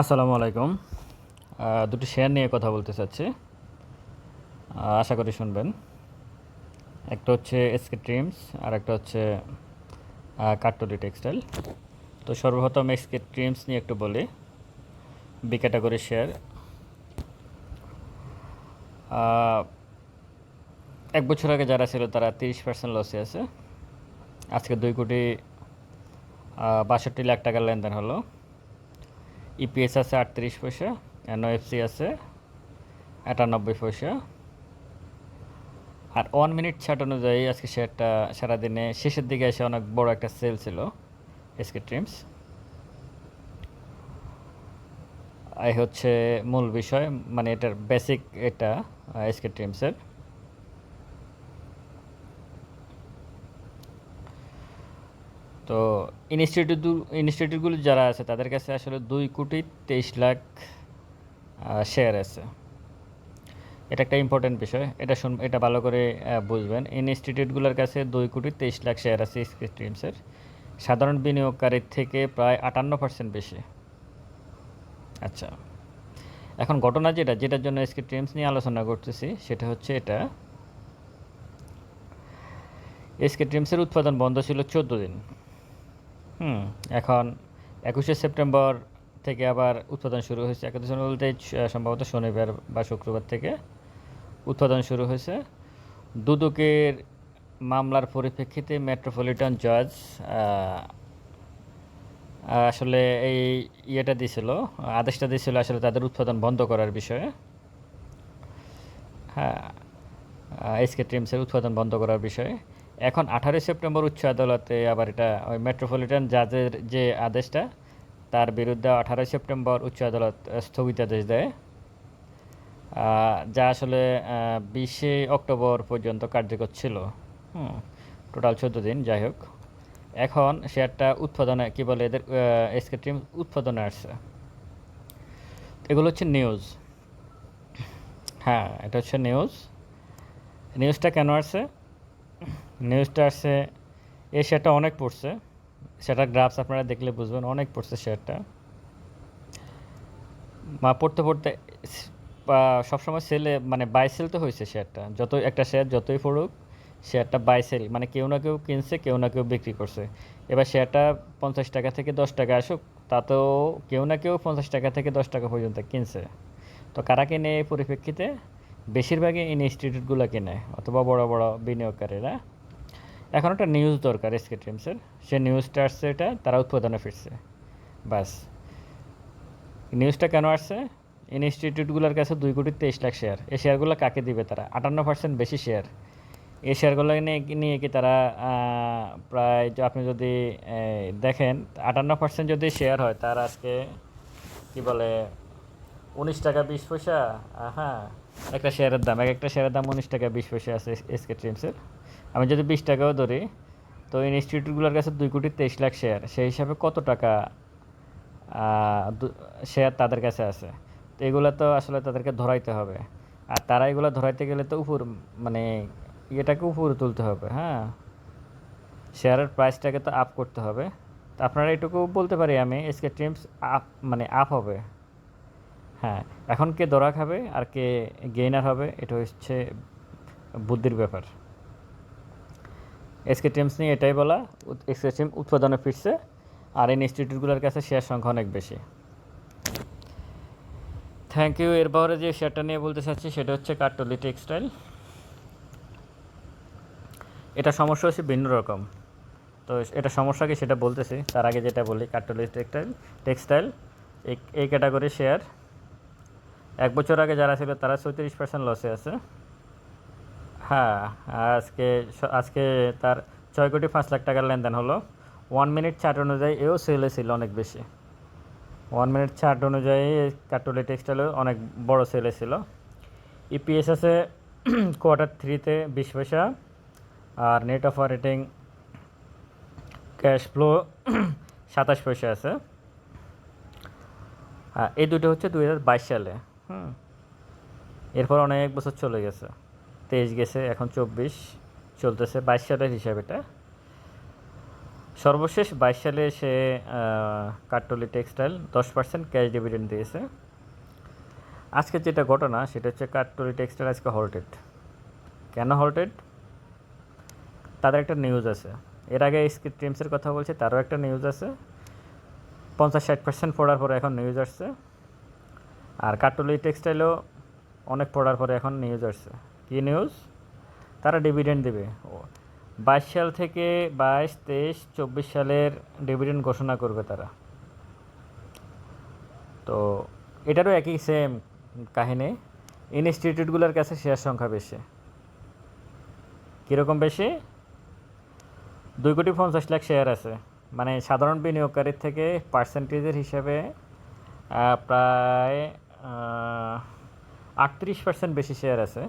আসসালামু আলাইকুম। দুটি শেয়ার নিয়ে কথা বলতে চাচ্ছি। আশা করি শুনবেন। একটা হচ্ছে এসকে ট্রিমস আর একটা হচ্ছে কাট্টলি টেক্সটাইল। তো সর্বপ্রথম এসকে ট্রিমস নিয়ে একটু বলি। B category share. এক বছর আগে যারা ছিল তারা তিরিশ পার্সেন্ট লসে আছে। আজকে দুই কোটি বাষট্টি লাখ টাকার লেনদেন হলো। ইপিএস আছে আটত্রিশ পয়সা এনওএফসি আছে আটানব্বই পয়সা। আর ওয়ান মিনিট ছাট অনুযায়ী আজকে শেয়ারটা সারাদিনে শেষের দিকে এসে অনেক বড় একটা সেল ছিল এসকে ট্রিমস এই হচ্ছে মূল বিষয় মানে এটার বেসিক এটা এসকে ট্রিমসের তো ইনস্টিটিউট ইনস্টিটিউটগুলো যারা আছে, তাদের কাছে আসলে দুই কোটি তেইশ লাখ শেয়ার আছে। এটা একটা ইম্পর্টেন্ট বিষয়। এটা শুন, এটা ভালো করে বুঝবেন। ইনস্টিটিউটগুলোর কাছে দুই কোটি তেইশ লাখ শেয়ার আছে স্ট্রিমসের সাধারণ বিনিয়োগকারীর থেকে প্রায় আটান্ন পার্সেন্ট বেশি। আচ্ছা। এখন ঘটনা যেটা, যেটার জন্য এসকে ট্রিমস নিয়ে আলোচনা করতেছি, সেটা হচ্ছে এটা। এসকে ট্রিমসের উৎপাদন বন্ধ ছিল চোদ্দ দিন। হুম, এখন একুশে সেপ্টেম্বর থেকে আবার উৎপাদন শুরু হয়েছে। একাদশ বলতে সম্ভবত শনিবার বা শুক্রবার থেকে উৎপাদন শুরু হয়েছে। দুদকের মামলার পরিপ্রেক্ষিতে মেট্রোপলিটন জজ আসলে এই ইয়েটা দিয়েছিল আদেশটা দিয়েছিল আসলে তাদের উৎপাদন বন্ধ করার বিষয়ে। হ্যাঁ এসকে ট্রিমসের উৎপাদন বন্ধ করার বিষয়ে। এখন আঠারোই সেপ্টেম্বর উচ্চ আদালতে আবার এটা ওই মেট্রোপলিটন জাজের যে আদেশটা, তার বিরুদ্ধে আঠারোই সেপ্টেম্বর উচ্চ আদালত স্থগিতাদেশ দেয়। যা আসলে বিশে অক্টোবর পর্যন্ত কার্যকর ছিল। হুম, টোটাল চোদ্দ দিন, যাই হোক। এখন শেয়ারটা উৎপাদনে, কী বলে এদের এসকে উৎপাদনে আসছে। এগুলো হচ্ছে নিউজ। হ্যাঁ এটা হচ্ছে নিউজ। নিউজটা কেন আসছে? নিউজটা এই শেয়ারটা অনেক পড়ছে। সেটা গ্রাফস আপনারা দেখলে বুঝবেন, অনেক পড়ছে শেয়ারটা। মা, পড়তে পড়তে সবসময় সেলে মানে বাই সেল তো হয়েছে শেয়ারটা। যত একটা শেয়ার যতই পড়ুক, শেয়ারটা বাই সেল মানে কেউ না কেউ কিনছে, কেউ না কেউ বিক্রি করছে। এবার শেয়ারটা পঞ্চাশ টাকা থেকে দশ টাকা আসুক, তাতেও কেউ না কেউ পঞ্চাশ টাকা থেকে দশ টাকা পর্যন্ত কিনছে। তো কারা কিনে এই পরিপ্রেক্ষিতে? বেশিরভাগই ইনস্টিটিউটগুলো কিনে, অথবা বড় বড় বিনিয়োগকারীরা। এখন একটা নিউজ দরকার এসকে ট্রিমসের সে নিউজটা আসছে এটা, তারা উৎপাদনে ফিরছে। বাস। নিউজটা কেন আসছে? ইনস্টিটিউটগুলোর কাছে দুই কোটি তেইশ লাখ শেয়ার এই শেয়ারগুলো কাকে দিবে তারা? আটান্ন পার্সেন্ট বেশি শেয়ার এই শেয়ারগুলো নিয়ে নিয়ে কি তারা প্রায় আপনি যদি দেখেন, আটান্ন পার্সেন্ট যদি শেয়ার হয়, তার আজকে, কি বলে, উনিশ টাকা বিশ পয়সা হ্যাঁ একটা শেয়ারের দাম। এক একটা শেয়ারের দাম উনিশ টাকা বিশ পয়সা আছে এসকে ট্রিমসের আমি যদি বিশ টাকাও ধরি, তো ইনস্টিটিউটগুলোর কাছে দুই কোটি তেইশ লাখ শেয়ার সেই হিসাবে কত টাকা শেয়ার তাদের কাছে আছে? তো এগুলো তো আসলে তাদেরকে ধরাইতে হবে। আর তারা এগুলো ধরাইতে গেলে তো উপর মানে ইয়েটাকে উপরে তুলতে হবে হ্যাঁ? শেয়ারের প্রাইসটাকে তো আপ করতে হবে। তো আপনারা এটুকু বলতে পারি আমি এসকে ট্রিমস আপ মানে আপ হবে। হ্যাঁ এখন কে ধরা খাবে আর কে গেইনার হবে, এটা হচ্ছে বুদ্ধির ব্যাপার। এসকে টিমস নিয়ে এটাই বলা এসকে টিম উৎপাদনে ফিরছে, আর এই ইনস্টিটিউটগুলোর কাছে শেয়ার সংখ্যা অনেক বেশি। থ্যাংক ইউ এর এরপরে যে শেয়ারটা নিয়ে বলতে চাচ্ছি, সেটা হচ্ছে কাটলি টেক্সটাইল এটা সমস্যা হচ্ছে ভিন্ন রকম। তো এটা সমস্যা কি সেটা বলতেছি, তার আগে যেটা বলি কাটলি টেক্সটাইল টেক্সটাইল এই ক্যাটাগরি শেয়ার এক বছর আগে যারা ছিল, তারা চৌত্রিশ পার্সেন্ট লসে আছে। হ্যাঁ আজকে আজকে তার ছয় কোটি পাঁচ লাখ টাকার লেনদেন হলো। ওয়ান মিনিট চার্ট অনুযায়ী এও সেলে ছিল অনেক বেশি। ওয়ান মিনিট চার্ট অনুযায়ী কাটলি টেক্সটাইলও অনেক বড় সেলে ছিল। ইপিএস আছে কোয়ার্টার থ্রিতে বিশ পয়সা। আর নেট অপারেটিং ক্যাশ ফ্লো সাতাশ পয়সা আছে। হ্যাঁ এই দুটো হচ্ছে দুই হাজার বাইশ সালে। হুম। এরপর অনেক বছর চলে গেছে। তেইশ গেছে, এখন চব্বিশ, চলতেছে বাইশ সালের হিসাব এটা। সর্বশেষ বাইশ সালে সে কাট্টলি টেক্সটাইল দশ পার্সেন্ট ক্যাশ ডিভিডেন্ড দিয়েছে। আজকে যেটা ঘটনা, সেটা হচ্ছে কাট্টলি টেক্সটাইল আজকে হল্টেড। কেন হল্টেড? তাদের একটা নিউজ আছে। এর আগে স্কিট ট্রিমসের কথা বলছে, তারও একটা নিউজ আছে। পঞ্চাশ ষাট পার্সেন্ট পড়ার পরে এখন নিউজ আসছে। আর কাট্টলি টেক্সটাইলও অনেক পড়ার পরে এখন নিউজ আসছে। কী নিউজ তারা ডিভিডেন্ড দেবে। বাইশ সাল থেকে বাইশ, তেইশ, চব্বিশ সালের ডিভিডেন্ড ঘোষণা করবে তারা। তো এটারও একই সেম কাহিনী। ইনস্টিটিউটগুলোর কাছে শেয়ার সংখ্যা বেশি। কীরকম বেশি? দুই কোটি পঞ্চাশ লাখ শেয়ার আছে। মানে সাধারণ বিনিয়োগকারীর থেকে পার্সেন্টেজের হিসাবে প্রায় আটত্রিশ পার্সেন্ট বেশি শেয়ার আছে।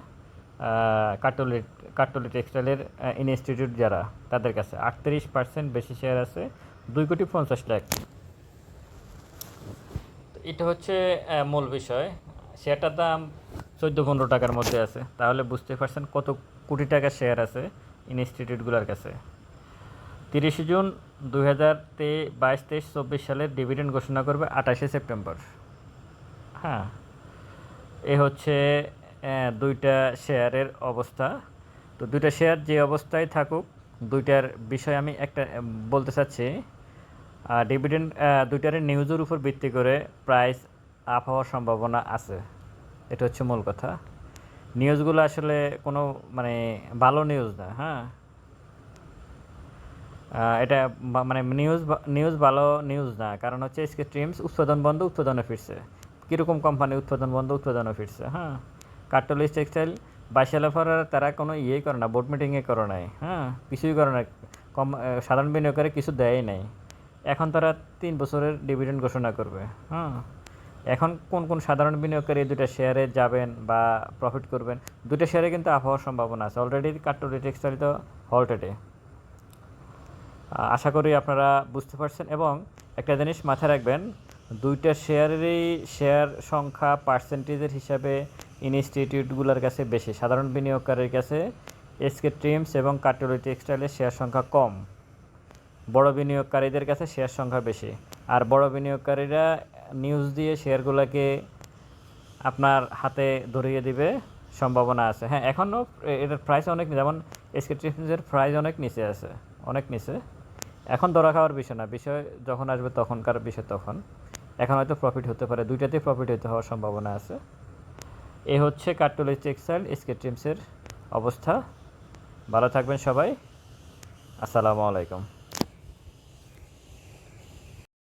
কাটলি কাটলি টেক্সটাইলের ইনস্টিটিউট যারা, তাদের কাছে আটত্রিশ পার্সেন্ট বেশি শেয়ার আছে, দুই কোটি পঞ্চাশ লাখ। এটা হচ্ছে মূল বিষয়। শেয়ারটার দাম চোদ্দ পনেরো টাকার মধ্যে আছে। তাহলে বুঝতে পারছেন কত কোটি টাকার শেয়ার আছে ইনস্টিটিউটগুলোর কাছে। তিরিশে জুন দুই হাজার তে বাইশ, তেইশ, চব্বিশ সালের ডিভিডেন্ড ঘোষণা করবে আঠাশে সেপ্টেম্বর। হ্যাঁ এ হচ্ছে দুইটা শেয়ারের অবস্থা। তো দুইটা শেয়ার যে অবস্থায় থাকুক, দুইটার বিষয় আমি একটা বলতে চাচ্ছি। ডিভিডেন্ড দুইটার নিউজের উপর ভিত্তি করে প্রাইস আপ হওয়ার সম্ভাবনা আছে। এটা হচ্ছে মূল কথা। নিউজগুলো আসলে কোনো মানে ভালো নিউজ না হ্যাঁ? এটা মানে নিউজ নিউজ ভালো নিউজ না। কারণ হচ্ছে এসকে ট্রিমস উৎপাদন বন্ধ, উৎপাদনে ফিরছে। কীরকম কোম্পানি উৎপাদন বন্ধ, উৎপাদনে ফিরছে হ্যাঁ? কার্টলিস টেক্সটাইল বাইশালাফার তারা কোনো ইয়েই করে না বোর্ড মিটিংয়ে করে নাই হ্যাঁ কিছুই করে না, কম সাধারণ বিনিয়োগকারী কিছু দেয়ই নাই। এখন তারা তিন বছরের ডিভিডেন্ড ঘোষণা করবে হ্যাঁ। এখন কোন কোন সাধারণ বিনিয়োগকারী দুটা শেয়ারে যাবেন বা প্রফিট করবেন দুটো শেয়ারে কিন্তু আপ হওয়ার সম্ভাবনা আছে। অলরেডি কাট্টরি টেক্সটাইল তো হলটেডে আশা করি আপনারা বুঝতে পারছেন এবং একটা জিনিস মাথায় রাখবেন, দুইটা শেয়ারেরই শেয়ার সংখ্যা পার্সেন্টেজের হিসাবে ইনস্টিটিউটগুলোর কাছে বেশি। সাধারণ বিনিয়োগকারীর কাছে এসকে ট্রিমস এবং কাটলি টেক্সটাইলের শেয়ার সংখ্যা কম। বড় বিনিয়োগকারীদের কাছে শেয়ার সংখ্যা বেশি। আর বড় বিনিয়োগকারীরা নিউজ দিয়ে শেয়ারগুলোকে আপনার হাতে ধরিয়ে দিবে সম্ভাবনা আছে। হ্যাঁ এখনও এটার প্রাইস অনেক যেমন এসকে ট্রিপসের প্রাইস অনেক নিচে আছে, অনেক নিচে। এখন ধরা খাওয়ার বিষয় না, বিষয় যখন আসবে তখনকার বিষয় তখন। এখন হয়তো প্রফিট হতে পারে, দুইটাতেই প্রফিট হতে হওয়ার সম্ভাবনা আছে। এ হচ্ছে কার্টুলি টেক্সটাইল এসকে টিমসের অবস্থা। ভালো থাকবেন সবাই। আসসালামু আলাইকুম।